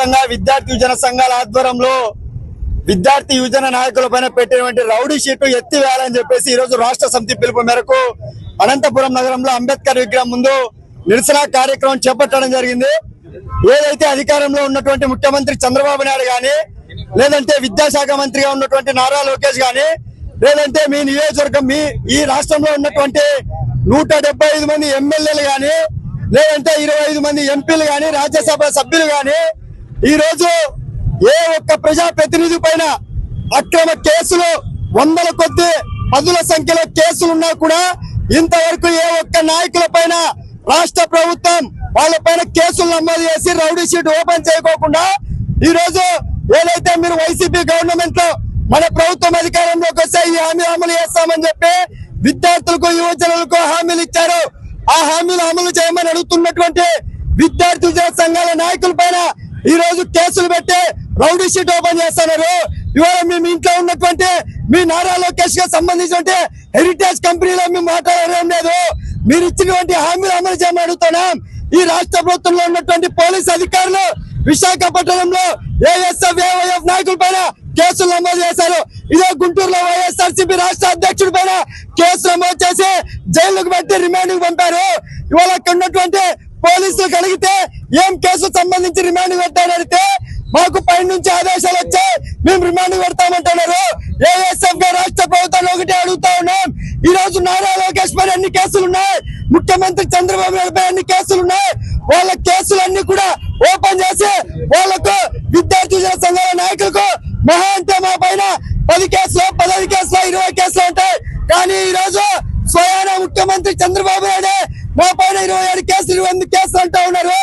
వ్యాప్తంగా విద్యార్థి యువజన సంఘాల ఆధ్వర్యంలో విద్యార్థి యువజన నాయకుల పైన పెట్టినటువంటి రౌడీ షీటు ఎత్తివేయాలని చెప్పేసి ఈ రోజు రాష్ట్ర సమితి పిలుపు మేరకు అనంతపురం నగరంలో అంబేద్కర్ విగ్రహం ముందు నిరసన కార్యక్రమం చేపట్టడం జరిగింది. ఏదైతే అధికారంలో ఉన్నటువంటి ముఖ్యమంత్రి చంద్రబాబు నాయుడు గాని లేదంటే విద్యాశాఖ మంత్రిగా ఉన్నటువంటి నారా లోకేష్ గాని లేదంటే మీ నియోజకవర్గం మీ ఈ రాష్ట్రంలో ఉన్నటువంటి నూట ఐదు మంది ఎమ్మెల్యేలు గాని లేదంటే ఇరవై ఐదు మంది ఎంపీలు గాని రాజ్యసభ సభ్యులు గాని ఈ రోజు ఏ ఒక్క ప్రజా ప్రతినిధి పైన అక్రమ కేసులు వందల కొద్ది పదుల సంఖ్యలో కేసులున్నా కూడా ఇంతవరకు ఏ ఒక్క నాయకుల పైన రాష్ట్ర ప్రభుత్వం వాళ్ళ పైన కేసులు నమోదు చేసి రౌడీ షీట్ ఓపెన్ చేయకోకుండా ఈ రోజు ఏదైతే మీరు వైసీపీ గవర్నమెంట్లో మన ప్రభుత్వం అధికారంలోకి వస్తే ఈ హామీ అమలు చేస్తామని చెప్పి విద్యార్థులకు యువజనులకు హామీలు ఇచ్చారు. ఆ హామీలు అమలు చేయమని అడుగుతున్నటువంటి విద్యార్థి సంఘాల నాయకుల పైన ఈ రోజు కేసులు పెట్టి రౌడీ షీట్ ఓపెన్ చేస్తున్నారు. ఇవాళ మేము ఇంట్లో ఉన్నటువంటి మీ నారా లోకేష్గా సంబంధించిన హెరిటేజ్ కంపెనీలో మేము మాట్లాడడం లేదు. మీరు ఇచ్చినటువంటి హామీలు అమలు చేయమని అడుగుతున్నాం. ఈ రాష్ట్ర ప్రభుత్వంలో ఉన్నటువంటి పోలీస్ అధికారులు విశాఖపట్నంలో ఏఎస్ఎఫ్ ఏవైఎఫ్ నాయకుల పైన కేసులు నమోదు చేశారు. ఇదే గుంటూరులో వైఎస్ఆర్సీపీ రాష్ట్ర అధ్యక్షుడి పైన కేసు నమోదు చేసి జైలుకు పెట్టి రిమాండ్ పంపారు. ఇవాళ అక్కడ ఉన్నటువంటి పోలీసులు కలిగితే ఏం కేసు సంబంధించి రిమాండ్ పెట్టారు మాకు పై నుంచి ఆదేశాలు వచ్చాయి. మేము రిమాండ్ పెడతామంటున్నారు. ఏఎస్ఎఫ్గా రాష్ట్ర ప్రభుత్వాన్ని ఒకటి అడుగుతా ఉన్నాం. ఈ రోజు నారా లోకేష్ పై అన్ని కేసులు ఉన్నాయి ముఖ్యమంత్రి చంద్రబాబు నాయుడు పై అన్ని కేసులు ఉన్నాయి వాళ్ళ కేసులన్నీ కూడా ఓపెన్ చేసి వాళ్ళకు విద్యార్థి సంఘాల నాయకులకు మహా అంటే మా పైన పది కేసులు పదహైదు కేసులు ఇరవై కేసులు ఉంటాయి. కానీ ఈ రోజు స్వయాన ముఖ్యమంత్రి చంద్రబాబు నాయుడు మా పైన ఇరవై ఏడు కేసులు వంద కేసులు అంటా ఉన్నారు.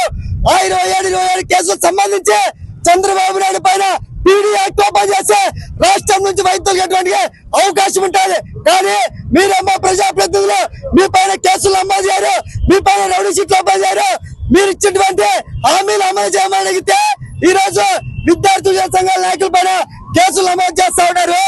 ఆ ఇరవై ఏడు ఇరవై ఏడు కేసులకు సంబంధించి చంద్రబాబు నాయుడు పైన పీడీ యాక్ట్ ఓపెన్ చేస్తే రాష్ట్రం నుంచి వైద్యులకు ఎటువంటి అవకాశం ఉంటుంది. కానీ మీరమ్మ ప్రజాప్రతినిధులు మీ పైన కేసులు నమోదు చేయరు. మీ పైన రౌడీ సీట్లు అమలు చేయరు. మీరు ఇచ్చినటువంటి హామీలు అమలు చేయమని అడిగితే ఈ రోజు సంఘాల నాయకుల పైన కేసులు నమోదు చేస్తా ఉన్నారు.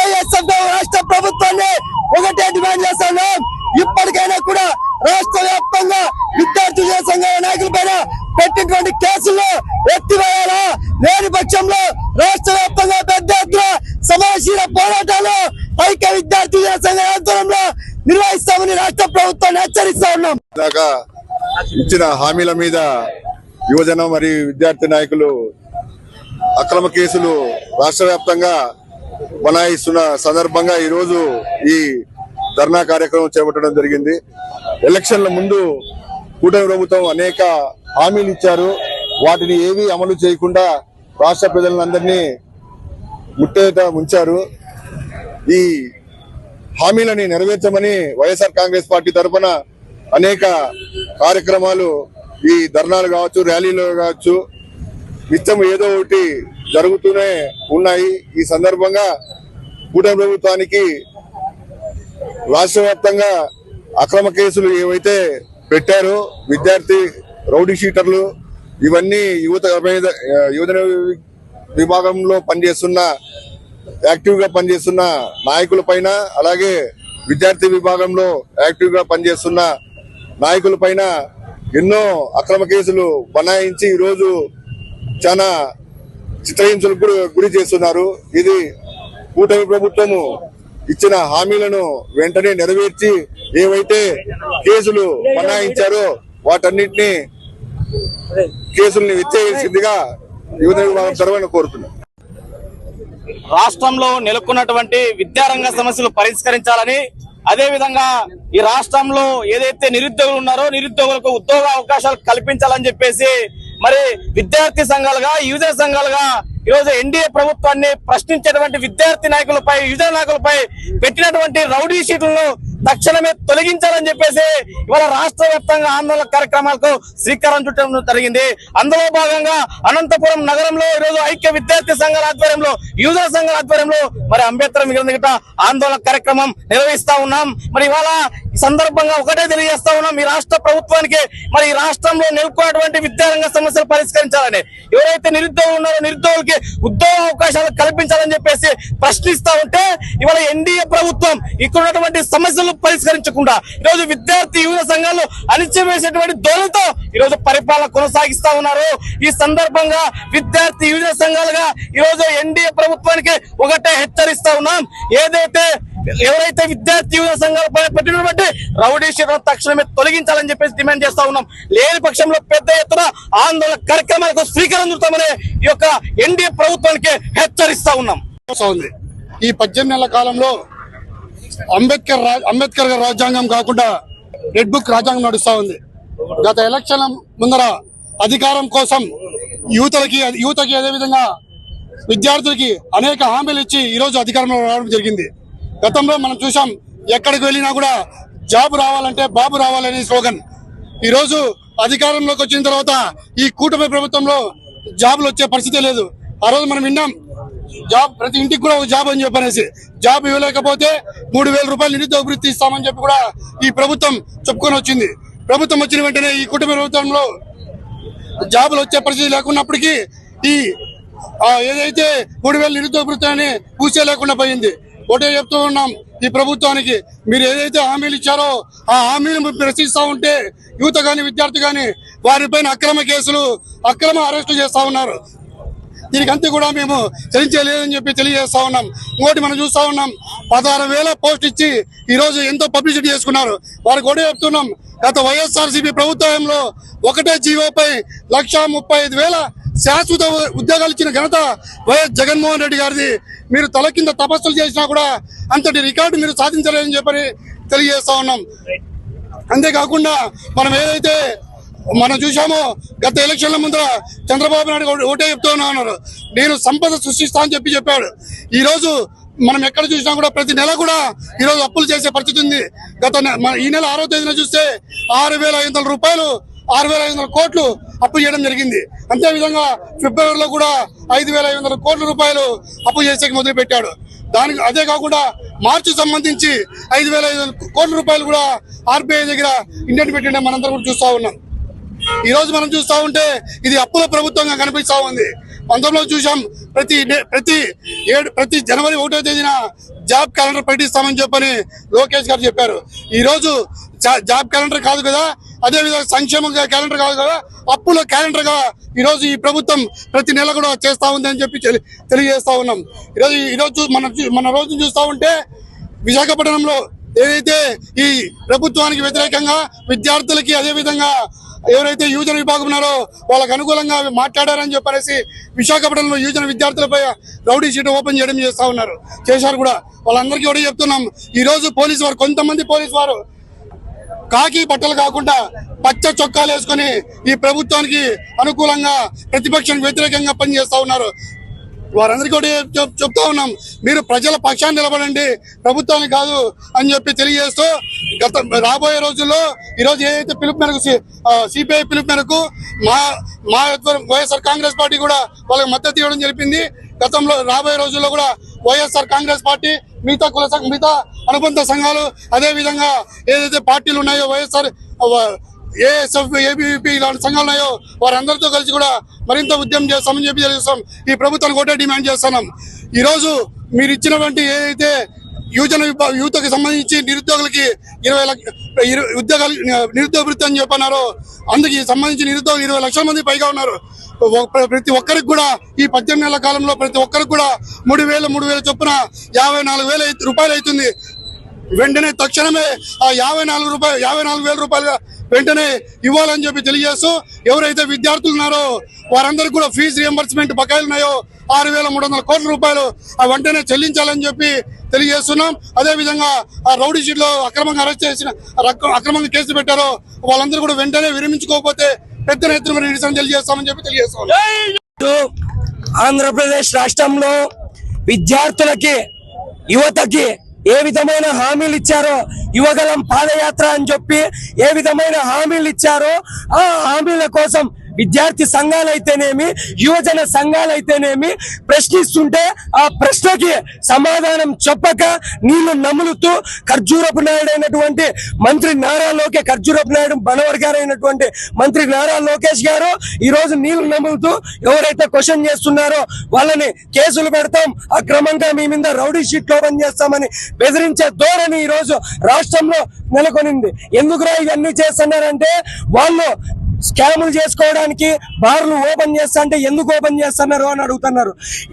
ఏఎస్ఎఫ్ రాష్ట్ర ప్రభుత్వాన్ని ఒకటే డిమాండ్ చేస్తా ఉన్నాం. ఇప్పటికైనా కూడా రాష్ట్ర వ్యాప్తంగా విద్యార్థి సంఘాల నాయకుల పైన పెట్టినటువంటి కేసులు ఎత్తివేయాలా? లేని పక్షంలో రాష్ట్ర వ్యాప్తంగా పెద్ద ఎత్తున సమరశీల పోరాటాలు ఐక్య విద్యార్థి సంఘ ఆధ్వర్యంలో నిర్వహిస్తామని రాష్ట్ర ప్రభుత్వాన్ని హెచ్చరిస్తా ఉన్నాం. ఇచ్చిన హామీల మీద యువజన మరియు విద్యార్థి నాయకులు అక్రమ కేసులు రాష్ట్ర వ్యాప్తంగా బనాయిస్తున్న సందర్భంగా ఈరోజు ఈ ధర్నా కార్యక్రమం చేపట్టడం జరిగింది. ఎలక్షన్ల ముందు కూటమి ప్రభుత్వం అనేక హామీలు ఇచ్చారు. వాటిని ఏవి అమలు చేయకుండా రాష్ట్ర ప్రజలందరినీ ముట్టేట ఉంచారు ఈ హామీలని నెరవేర్చమని వైఎస్ఆర్ కాంగ్రెస్ పార్టీ తరఫున అనేక కార్యక్రమాలు ఈ ధర్నాలు కావచ్చు ర్యాలీలు కావచ్చు నిత్యం ఏదో ఒకటి జరుగుతూనే ఉన్నాయి. ఈ సందర్భంగా కూటమి ప్రభుత్వానికి రాష్ట్ర వ్యాప్తంగా అక్రమ కేసులు ఏవైతే పెట్టారో విద్యార్థి రౌడీ షీటర్లు ఇవన్నీ యువత యువత యువజన విభాగంలో పనిచేస్తున్న యాక్టివ్గా పనిచేస్తున్న నాయకుల పైన అలాగే విద్యార్థి విభాగంలో యాక్టివ్గా పనిచేస్తున్న నాయకుల పైన ఎన్నో అక్రమ కేసులు బనాయించి ఈరోజు చాలా చిత్రహింసలకు గురి గురి చేస్తున్నారు. ఇది కూటమి ప్రభుత్వము ఇచ్చిన హామీలను వెంటనే నెరవేర్చి ఏవైతే కేసులు బనాయించారో వాటన్నిటిని కేసుల్ని విచ్చేసిందిగా యువత విభాగం తరఫున కోరుతున్నాం. రాష్ట్రంలో నెలకొన్నటువంటి విద్యారంగ సమస్యలు పరిష్కరించాలని అదే విధంగా ఈ రాష్ట్రంలో ఏదైతే నిరుద్యోగులు ఉన్నారో నిరుద్యోగులకు ఉద్యోగ అవకాశాలు కల్పించాలని చెప్పేసి మరి విద్యార్థి సంఘాలుగా యువజన సంఘాలుగా ఈరోజు ఎన్డీఏ ప్రభుత్వాన్ని ప్రశ్నించేటువంటి విద్యార్థి నాయకులపై యువజన నాయకులపై పెట్టినటువంటి రౌడీ షీట్లను తక్షణమే తొలగించాలని చెప్పేసి ఇవాళ రాష్ట్ర వ్యాప్తంగా ఆందోళన కార్యక్రమాలకు శ్రీకారం చుట్టడం జరిగింది. అందులో భాగంగా అనంతపురం నగరంలో ఈరోజు ఐక్య విద్యార్థి సంఘాల ఆధ్వర్యంలో యువజన సంఘాల ఆధ్వర్యంలో మరి అంబేద్కర్ మిగిలిన ఆందోళన కార్యక్రమం నిర్వహిస్తా ఉన్నాం. మరి ఇవాళ సందర్భంగా ఒకటే తెలియజేస్తా ఉన్నాం ఈ రాష్ట్ర ప్రభుత్వానికి మరి ఈ రాష్ట్రంలో నెలకొన్నటువంటి విద్యారంగ సమస్యలు పరిష్కరించాలని. ఎవరైతే నిరుద్యోగులు ఉన్నారో నిరుద్యోగులకి ఉద్యోగ అవకాశాలు కల్పించాలని చెప్పేసి ప్రశ్నిస్తా ఉంటే ఇవాళ ఎన్డీఏ ప్రభుత్వం ఇక్కడ ఉన్నటువంటి సమస్యలు పరిష్కరించకుండా ఈరోజు విద్యార్థి యువత సంఘాలు అణిచివేసేటువంటి ధోరణితో ఈరోజు పరిపాలన కొనసాగిస్తా ఉన్నారు. ఈ సందర్భంగా విద్యార్థి యువత సంఘాలుగా ఈరోజు ఎన్డీఏ ప్రభుత్వానికి ఒకటే హెచ్చరిస్తా ఉన్నాం. ఏదైతే ఎవరైతే విద్యార్థి యువత సంఘాల పెట్టినటువంటి రౌడీ షీట్లను తక్షణమే తొలగించాలని చెప్పేసి డిమాండ్ చేస్తా ఉన్నాం. లేని పక్షంలో పెద్ద ఎత్తున ఆందోళన కార్యక్రమాలకు స్వీకారం చుడతామని ఈ యొక్క ఎన్డీఏ ప్రభుత్వానికి హెచ్చరిస్తా ఉన్నాం. ఈ పద్దెనిమిది నెలల కాలంలో అంబేద్కర్ అంబేద్కర్ గారి రాజ్యాంగం కాకుండా రెడ్ బుక్ రాజ్యాంగం నడుస్తా ఉంది. గత ఎలక్షన్ ముందర అధికారం కోసం యువతలకి యువతకి అదేవిధంగా విద్యార్థులకి అనేక హామీలు ఇచ్చి ఈ రోజు అధికారంలో రావడం జరిగింది. గతంలో మనం చూసాం ఎక్కడికి వెళ్ళినా కూడా జాబ్ రావాలంటే బాబు రావాలనే స్లోగన్. ఈరోజు అధికారంలోకి వచ్చిన తర్వాత ఈ కూటమి ప్రభుత్వంలో జాబులు వచ్చే పరిస్థితి లేదు. ఆ రోజు మనం విన్నాం జాబ్ ప్రతి ఇంటికి కూడా ఒక జాబ్ అని చెప్పనేసి. జాబ్ ఇవ్వలేకపోతే మూడు వేల రూపాయలు నిరుద్యోగ వృత్తి ఇస్తామని చెప్పి కూడా ఈ ప్రభుత్వం చెప్పుకొని వచ్చింది. ప్రభుత్వం వచ్చిన వెంటనే ఈ కుటుంబ ప్రభుత్వంలో జాబులు వచ్చే పరిస్థితి లేకున్నప్పటికీ ఈ ఏదైతే మూడు వేల నిరుద్యోగ వృత్తిని పూసే లేకుండా పోయింది. ఒకటే చెప్తూ ఉన్నాం ఈ ప్రభుత్వానికి మీరు ఏదైతే హామీలు ఇచ్చారో ఆ హామీలు ప్రశ్నిస్తూ ఉంటే యువత గాని విద్యార్థి గాని వారిపైన అక్రమ కేసులు అక్రమ అరెస్టు చేస్తా ఉన్నారు. దీనికంతా కూడా మేము చెల్లించలేదని చెప్పి తెలియజేస్తా ఉన్నాం. ఇంకోటి మనం చూస్తా ఉన్నాం పదహారు వేల పోస్ట్ ఇచ్చి ఈరోజు ఎంతో పబ్లిసిటీ చేసుకున్నారు. వారికి కూడా చెప్తున్నాం గత వైఎస్ఆర్సీపీ ప్రభుత్వంలో ఒకటే జీవోపై లక్ష ముప్పై ఐదు వేల శాశ్వత ఉద్యోగాలు ఇచ్చిన ఘనత వైఎస్ జగన్మోహన్ రెడ్డి గారిది. మీరు తల కింద తపస్సులు చేసినా కూడా అంతటి రికార్డు మీరు సాధించలేదని చెప్పని తెలియజేస్తా ఉన్నాం. అంతేకాకుండా మనం ఏదైతే మనం చూసామో గత ఎలక్షన్ల ముందర చంద్రబాబు నాయుడు ఓటే ఒకటే చెప్తూ ఉన్నారు నేను సంపద సృష్టిస్తా అని చెప్పి చెప్పాడు. ఈ రోజు మనం ఎక్కడ చూసినా కూడా ప్రతి నెల కూడా ఈ రోజు అప్పులు చేసే పరిస్థితి ఉంది. గత ఈ నెల ఆరో తేదీన చూస్తే ఆరు వేల ఐదు వందల రూపాయలు ఆరు వేల ఐదు వందల కోట్లు అప్పు చేయడం జరిగింది. అంతే విధంగా ఫిబ్రవరిలో కూడా ఐదు వేల ఐదు వందల కోట్ల రూపాయలు అప్పు చేసేకి మొదలుపెట్టాడు. దానికి అదే కాకుండా మార్చి సంబంధించి ఐదు వేల ఐదు వందల కోట్ల రూపాయలు కూడా ఆర్బీఐ దగ్గర ఇండియన్ పెట్టిన మనందరం కూడా చూస్తూ ఉన్నాం. ఈ రోజు మనం చూస్తా ఉంటే ఇది అప్పుల ప్రభుత్వంగా కనిపిస్తూ ఉంది. పంతొమ్మిదిలో చూసాం ప్రతి ప్రతి ఏడు ప్రతి జనవరి ఒకటో తేదీన జాబ్ క్యాలెండర్ ప్రకటిస్తామని చెప్పని లోకేష్ గారు చెప్పారు. ఈరోజు జా- జాబ్ క్యాలెండర్ కాదు కదా అదే విధంగా సంక్షేమ క్యాలెండర్ కాదు కదా అప్పుల క్యాలెండర్గా ఈ రోజు ఈ ప్రభుత్వం ప్రతి నెల కూడా చేస్తా ఉంది అని చెప్పి తెలి- తెలియజేస్తా ఉన్నాం. ఈరోజు ఈ రోజు మన మన రోజు చూస్తా ఉంటే విశాఖపట్నంలో ఏదైతే ఈ ప్రభుత్వానికి వ్యతిరేకంగా విద్యార్థులకి అదే విధంగా ఎవరైతే యువజన విభాగం ఉన్నారో వాళ్ళకు అనుకూలంగా మాట్లాడారని చెప్పనేసి విశాఖపట్నంలో యువజన విద్యార్థులపై రౌడీ షీట్ ఓపెన్ చేయడం చేస్తా ఉన్నారు. చేశారు కూడా. వాళ్ళందరికీ కూడా చెప్తున్నాం. ఈ రోజు పోలీసు వారు కొంతమంది పోలీసు వారు కాకి బట్టలు కాకుండా పచ్చ చొక్కాలు వేసుకొని ఈ ప్రభుత్వానికి అనుకూలంగా ప్రతిపక్షానికి వ్యతిరేకంగా పనిచేస్తా ఉన్నారు. వారందరికీ కూడా చెప్- చెప్తా ఉన్నాం. మీరు ప్రజల పక్షాన్ని నిలబడండి. ప్రభుత్వానికి కాదు అని చెప్పి తెలియజేస్తూ గత రాబోయే రోజుల్లో ఈరోజు ఏదైతే పిలుపు మేరకు సిపిఐ పిలుపు మేరకు మా మా వైఎస్ఆర్ కాంగ్రెస్ పార్టీ కూడా వాళ్ళకి మద్దతు ఇవ్వడం జరిపింది. గతంలో రాబోయే రోజుల్లో కూడా వైఎస్ఆర్ కాంగ్రెస్ పార్టీ మిగతా కుల సంఘ మిగతా అనుబంధ సంఘాలు అదే విధంగా ఏదైతే పార్టీలు ఉన్నాయో వైఎస్ఆర్ ఏఎస్ఎఫ్ ఏబీవీపీ ఇలాంటి సంఘాలు ఉన్నాయో వారందరితో కలిసి కూడా మరింత ఉద్యమం చేస్తామని చెప్పి తెలియజేస్తాం. ఈ ప్రభుత్వాన్ని ఒకటే డిమాండ్ చేస్తున్నాం. ఈ రోజు మీరు ఇచ్చినటువంటి ఏదైతే యువజన విభా- యువతకు సంబంధించి నిరుద్యోగులకి ఇరవై లక్ష ఉద్యోగాలు నిరుద్యోగ వృత్తి అని చెప్పన్నారు అందుకు సంబంధించి నిరుద్యోగులు ఇరవై లక్షల మంది పైగా ఉన్నారు. ప్రతి ఒక్కరికి కూడా ఈ పద్దెనిమిది నెలల కాలంలో ప్రతి ఒక్కరికి కూడా మూడు వేలు మూడు వేల చొప్పున యాభై నాలుగు వేల రూపాయలు అవుతుంది వెంటనే తక్షణమే ఆ యాభై నాలుగు రూపాయలు యాభై నాలుగు వేల రూపాయలు వెంటనే ఇవ్వాలని చెప్పి తెలియజేస్తూ ఎవరైతే విద్యార్థులు ఉన్నారో వారందరికీ కూడా ఫీజు రియంబర్స్మెంట్ బకాయిలు ఉన్నాయో ఆరు వేల మూడు వందల కోట్ల రూపాయలు ఆ వెంటనే చెల్లించాలని చెప్పి తెలియజేస్తున్నాం. అదే విధంగా ఆ రౌడీ షీట్లో అక్రమంగా అరెస్ట్ చేసిన అక్రమంగా కేసులు పెట్టారో వాళ్ళందరూ కూడా వెంటనే విరమించుకోకపోతే పెద్ద ఎత్తున నిరసన తెలియజేస్తామని చెప్పి తెలియజేస్తాం. ఆంధ్రప్రదేశ్ రాష్ట్రంలో విద్యార్థులకి యువతకి ఏ విధమైన హామీలు ఇచ్చారో యువగలం పాదయాత్ర అని చెప్పి ఏ విధమైన హామీలు ఇచ్చారో ఆ హామీల కోసం విద్యార్థి సంఘాలైతేనేమి యువజన సంఘాలైతేనేమి ప్రశ్నిస్తుంటే ఆ ప్రశ్నకి సమాధానం చెప్పక నీళ్ళు నములుతూ ఖర్జూరపు నాయుడు అయినటువంటి మంత్రి నారా లోకే ఖర్జూరపు నాయుడు బనవర్గారైనటువంటి మంత్రి నారా లోకేష్ గారు ఈ రోజు నీళ్ళు నములుతూ ఎవరైతే క్వశ్చన్ చేస్తున్నారో వాళ్ళని కేసులు పెడతాం అక్రమంగా మీ మీద రౌడీ షీట్ ఓపెన్ చేస్తామని బెదిరించే ధోరణి ఈ రోజు రాష్ట్రంలో నెలకొనింది. ఎందుకురా ఇవన్నీ చేస్తున్నారంటే వాళ్ళు స్కాములు చేసుకోవడానికి బార్లు ఓపెన్ చేస్తా అంటే ఎందుకు ఓపెన్ చేస్తున్నారు అని అడుగుతున్నారు.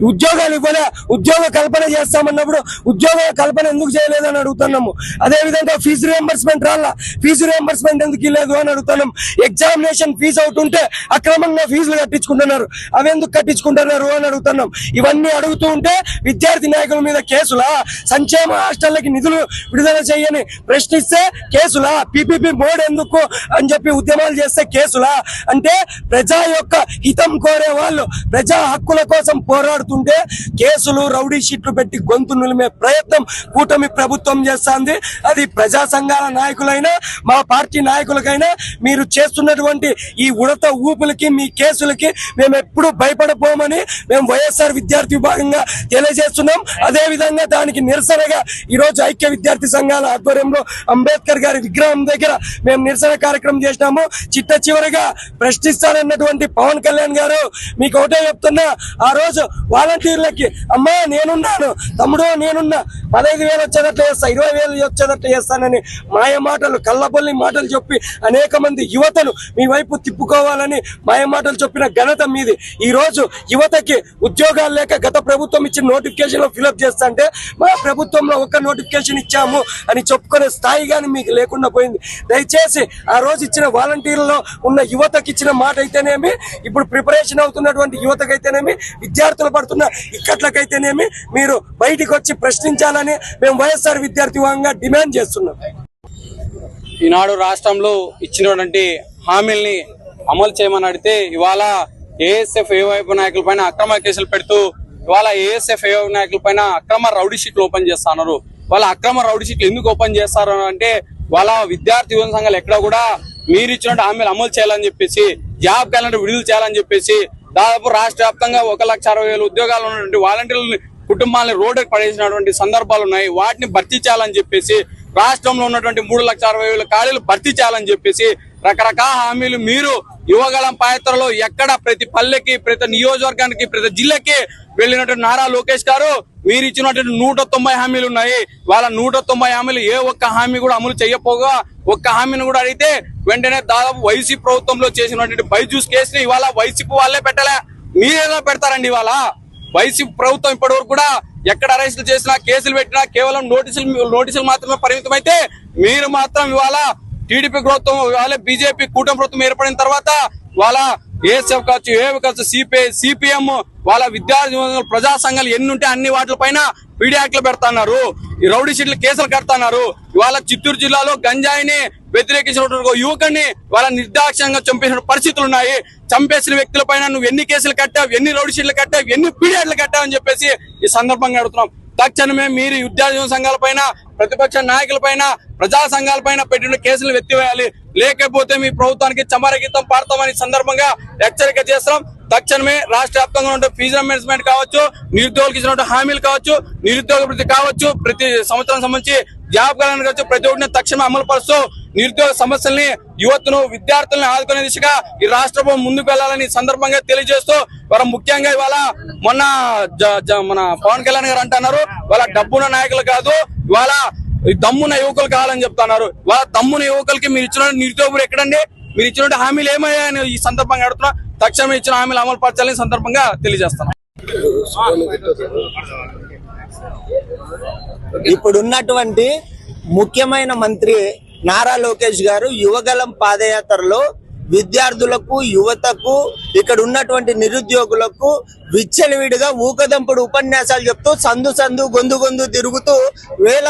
ఉద్యోగాలు ఇవ్వలే ఉద్యోగ కల్పన చేస్తామన్నప్పుడు ఉద్యోగ కల్పన ఎందుకు చేయలేదని అడుగుతున్నాము. అదే విధంగా ఫీజు రియంబర్స్మెంట్ రాలా ఫీజు రియంబర్స్మెంట్ ఎందుకు ఇవ్వలేదు అని అడుగుతున్నాం. ఎగ్జామినేషన్ ఫీజు అవుట్ ఉంటే అక్రమంగా ఫీజులు కట్టించుకుంటున్నారు. అవి ఎందుకు కట్టించుకుంటున్నారు అని అడుగుతున్నాం. ఇవన్నీ అడుగుతూ ఉంటే విద్యార్థి నాయకుల మీద కేసులా సంక్షేమ హాస్టళ్ళకి నిధులు విడుదల చేయని ప్రశ్నిస్తే కేసులా. పీపీపీ మోడ్ ఎందుకు అని చెప్పి ఉద్యమాలు చేస్తే కేసు కేసులా అంటే ప్రజా యొక్క హితం కోరే వాళ్ళు ప్రజా హక్కుల కోసం పోరాడుతుంటే కేసులు రౌడీ షీట్లు పెట్టి గొంతు నిలిమే ప్రయత్నం కూటమి ప్రభుత్వం చేస్తుంది. అది ప్రజా సంఘాల నాయకులైనా మా పార్టీ నాయకులకైనా మీరు చేస్తున్నటువంటి ఈ ఉడత ఊపులకి మీ కేసులకి మేము ఎప్పుడు భయపడబోమని మేము వైఎస్ఆర్ విద్యార్థి విభాగంగా తెలియజేస్తున్నాం. అదే విధంగా దానికి నిరసనగా ఈ రోజు ఐక్య విద్యార్థి సంఘాల ఆధ్వర్యంలో అంబేద్కర్ గారి విగ్రహం దగ్గర మేము నిరసన కార్యక్రమం చేసినాము. చిట్ట చివరిగా ప్రశ్నిస్తానన్నటువంటి పవన్ కళ్యాణ్ గారు మీకు ఒకటే చెప్తున్నా ఆ రోజు వాలంటీర్లకి అమ్మా నేనున్నాను తమ్ముడు నేనున్నా పదహైదు వేలు వచ్చేటట్లు చేస్తా ఇరవై వేలు వచ్చేటట్లు చేస్తానని మాయ మాటలు కళ్ళబొల్లి మాటలు చెప్పి అనేక మంది యువతను మీ వైపు తిప్పుకోవాలని మాయ మాటలు చెప్పిన ఘనత మీది. ఈ రోజు యువతకి ఉద్యోగాలు లేక గత ప్రభుత్వం ఇచ్చిన నోటిఫికేషన్ ఫిలప్ చేస్తా అంటే మా ప్రభుత్వంలో ఒక నోటిఫికేషన్ ఇచ్చాము అని చెప్పుకునే స్థాయి కానీ మీకు లేకుండా పోయింది. దయచేసి ఆ రోజు ఇచ్చిన వాలంటీర్లలో ఉన్న యువతకి ఇచ్చిన మాట అయితేనేమి ఇప్పుడు ప్రిపరేషన్ అవుతున్నటువంటి యువతకైతేనేమి విద్యార్థులు పడుతున్న ఇక్కట్లకైతేనేమి మీరు బయటికి వచ్చి ప్రశ్నించాలని మేము వైఎస్ఆర్ విద్యార్థి విభాగంగా డిమాండ్ చేస్తున్నాం. ఈనాడు రాష్ట్రంలో ఇచ్చినటువంటి హామీల్ని అమలు చేయమని అడిగితే ఇవాళ ఏఎస్ఎఫ్ ఏవైపు నాయకుల పైన అక్రమ కేసులు పెడుతూ ఇవాళ ఏఎస్ఎఫ్ ఏ నాయకుల పైన అక్రమ రౌడీ షీట్లు ఓపెన్ చేస్తున్నారు. వాళ్ళ అక్రమ రౌడీ షీట్లు ఎందుకు ఓపెన్ చేస్తారు అంటే వాళ్ళ విద్యార్థి యువన సంఘాలు ఎక్కడ కూడా మీరు ఇచ్చినట్టు హామీలు అమలు చేయాలని చెప్పేసి జాబ్ క్యాలెండర్ విడుదల చేయాలని చెప్పేసి దాదాపు రాష్ట్ర వ్యాప్తంగా ఒక లక్ష అరవై వేల ఉద్యోగాలు ఉన్నటువంటి వాలంటీర్లని కుటుంబాలను రోడ్డుకు పడేసినటువంటి సందర్భాలు ఉన్నాయి. వాటిని భర్తీ చేయాలని చెప్పేసి రాష్ట్రంలో ఉన్నటువంటి మూడు లక్షల అరవై వేల ఖాళీలు భర్తీ చేయాలని చెప్పేసి రకరకాల హామీలు మీరు యువగళం పాత్రలో ఎక్కడ ప్రతి పల్లెకి ప్రతి నియోజకవర్గానికి ప్రతి జిల్లాకి వెళ్ళినటువంటి నారా లోకేష్ గారు మీరు ఇచ్చినటువంటి నూట తొంభై హామీలు ఉన్నాయి. వాళ్ళ నూట తొంభై హామీలు ఏ ఒక్క హామీ కూడా అమలు చేయకపోగా ఒక్క హామీని కూడా అడిగితే వెంటనే దాదాపు వైసీపీ ప్రభుత్వంలో చేసినటువంటి బైజూస్ కేసుని ఇవాళ వైసీపీ వాళ్ళే పెట్టలే. మీరేదో పెడతారండి ఇవాళ? వైసీపీ ప్రభుత్వం ఇప్పటి వరకు కూడా ఎక్కడ అరెస్టులు చేసినా కేసులు పెట్టినా కేవలం నోటీసులు నోటీసులు మాత్రమే పరిమితం అయితే మీరు మాత్రం ఇవాళ టీడీపీ ప్రభుత్వం వాళ్ళే బీజేపీ కూటమి ప్రభుత్వం ఏర్పడిన తర్వాత వాళ్ళ ఏఎస్ఎఫ్ కావచ్చు ఏఎఫ్ కావచ్చు సిపిఐ సిపిఎం వాళ్ళ విద్యార్థి ప్రజా సంఘాలు ఎన్ని ఉంటే అన్ని వాటిపైన పీడియాక్లు పెడతాన్నారు. ఈ రౌడీ షీట్లు కేసులు కడతాన్నారు. ఇవాళ చిత్తూరు జిల్లాలో గంజాయిని వ్యతిరేకించినటువంటి ఒక యువకుడిని వాళ్ళ నిర్దాక్ష్యంగా చంపేసిన పరిస్థితులు ఉన్నాయి. చంపేసిన వ్యక్తుల పైన నువ్వు ఎన్ని కేసులు కట్టావు ఎన్ని రౌడీ షీట్లు కట్టావు ఎన్ని పీడియాట్లు కట్టావు అని చెప్పేసి ఈ సందర్భంగా అడుగుతున్నాం. తక్షణమే మీరు ఈ విద్యార్థి సంఘాల పైన ప్రతిపక్ష నాయకుల పైన ప్రజా సంఘాల పైన పెట్టిన కేసులు ఎత్తివేయాలి. లేకపోతే మీ ప్రభుత్వానికి చమరగీతం పాడతామని సందర్భంగా హెచ్చరిక చేస్తాం తక్షణమే రాష్ట్ర వ్యాప్తంగా ఉండే ఫీజు మేనేజ్మెంట్ కావచ్చు నిరుద్యోగులకు ఇచ్చినటువంటి హామీలు కావచ్చు నిరుద్యోగ కావచ్చు ప్రతి సంవత్సరం సంబంధించి జాబ్ క్యాలెండర్ కావచ్చు ప్రతి ఒక్కరిని తక్షణమే అమలు పరుస్తూ నిరుద్యోగ సమస్యల్ని యువతను విద్యార్థులను ఆదుకునే దిశగా ఈ రాష్ట్ర ప్రభుత్వం ముందుకు వెళ్ళాలని సందర్భంగా తెలియజేస్తూ వారు ముఖ్యంగా ఇవాళ మొన్న జ- జ- మన పవన్ కళ్యాణ్ గారు అంటున్నారు వాళ్ళ డబ్బున్న నాయకులు కాదు ఇవాళ ఈ యువకులు కావాలని చెప్తున్నారు. వాళ్ళ దమ్మున యువకులకి మీరు ఇచ్చిన నిరుద్యోగులు ఎక్కడండి? మీరు ఇచ్చినటువంటి హామీలు ఏమయ్యాయని ఈ సందర్భంగా అడుగుతున్నా. తక్షణమే ఇచ్చిన హామీలు అమలు పరచాలని సందర్భంగా తెలియజేస్తున్నాం. ఇప్పుడున్నటువంటి ముఖ్యమైన మంత్రి నారా లోకేష్ గారు యువగలం పాదయాత్రలో విద్యార్థులకు యువతకు ఇక్కడ ఉన్నటువంటి నిరుద్యోగులకు విచ్చలవిడిగా ఊకదంపుడు ఉపన్యాసాలు చెప్తూ సందు సందు గొంతు గొంతు తిరుగుతూ వేల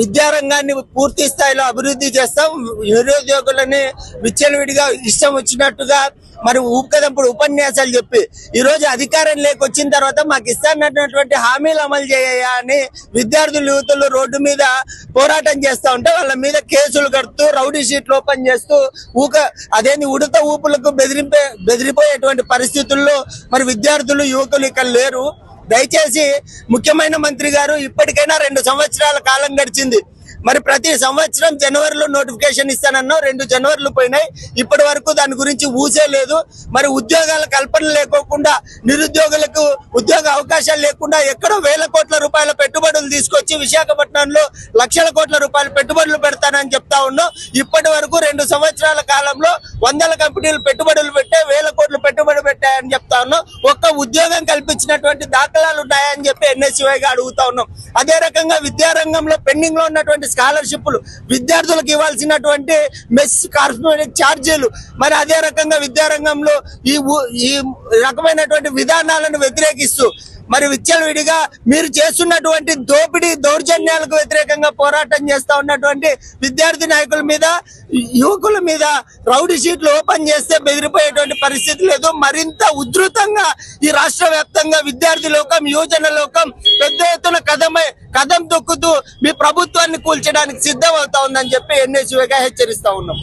విద్యారంగాన్ని పూర్తి స్థాయిలో అభివృద్ధి చేస్తాం. నిరుద్యోగులని విచ్చలవిడిగా ఇష్టం వచ్చినట్టుగా మరి ఊకదంపుడు ఉపన్యాసాలు చెప్పి ఈ రోజు అధికారం లేకొచ్చిన తర్వాత మాకు ఇస్తానటువంటి హామీలు అమలు చేయ అని విద్యార్థులు యువతులు రోడ్డు మీద పోరాటం చేస్తా ఉంటే వాళ్ళ మీద కేసులు కడుతూ రౌడీ షీట్లు ఓపెన్ చేస్తూ ఊక అదేంది ఉడత ఊపులకు బెదిరింపే బెదిరిపోయేటువంటి పరిస్థితుల్లో మరి విద్యార్థులు యువకులు ఇక్కడ లేరు. దయచేసి ముఖ్యమైన మంత్రి గారు ఇప్పటికైనా రెండు సంవత్సరాల కాలం గడిచింది. మరి ప్రతి సంవత్సరం జనవరిలో నోటిఫికేషన్ ఇస్తానన్నావు రెండు జనవరిలు పోయినాయి. ఇప్పటి వరకు దాని గురించి ఊసే లేదు. మరి ఉద్యోగాల కల్పన లేకోకుండా నిరుద్యోగులకు ఉద్యోగ అవకాశాలు లేకుండా ఎక్కడో వేల కోట్ల రూపాయల పెట్టుబడులు తీసుకొచ్చి విశాఖపట్నంలో లక్షల కోట్ల రూపాయల పెట్టుబడులు పెడతానని చెప్తా ఉన్నాం ఇప్పటి వరకు రెండు సంవత్సరాల కాలంలో వందల కంపెనీలు పెట్టుబడులు పెట్టే వేల కోట్లు పెట్టుబడి పెట్టాయని చెప్తా ఉన్నాం ఒక్క ఉద్యోగం కల్పించినటువంటి దాఖలాలు ఉన్నాయని చెప్పి ఎన్ఎస్యుఐగా అడుగుతా ఉన్నాం అదే రకంగా విద్యారంగంలో పెండింగ్లో ఉన్నటువంటి స్కాలర్షిప్లు విద్యార్థులకు ఇవ్వాల్సినటువంటి మెస్ కార్పొరేట్ ఛార్జీలు. మరి అదే రకంగా విద్యారంగంలో ఈ ఈ రకమైనటువంటి విధానాలను వ్యతిరేకిస్తూ మరి విచ్చలవిడిగా మీరు చేస్తున్నటువంటి దోపిడీ దౌర్జన్యాలకు వ్యతిరేకంగా పోరాటం చేస్తా ఉన్నటువంటి విద్యార్థి నాయకుల మీద యువకుల మీద రౌడీ షీట్లు ఓపెన్ చేస్తే బెదిరిపోయేటువంటి పరిస్థితి లేదు. మరింత ఉధృతంగా ఈ రాష్ట్ర వ్యాప్తంగా విద్యార్థి లోకం యువజన లోకం పెద్ద ఎత్తున కథమై కథం తొక్కుతూ మీ ప్రభుత్వాన్ని కూల్చడానికి సిద్ధం అవుతా ఉందని చెప్పి ఎన్ఎస్యుగా హెచ్చరిస్తా ఉన్నాం.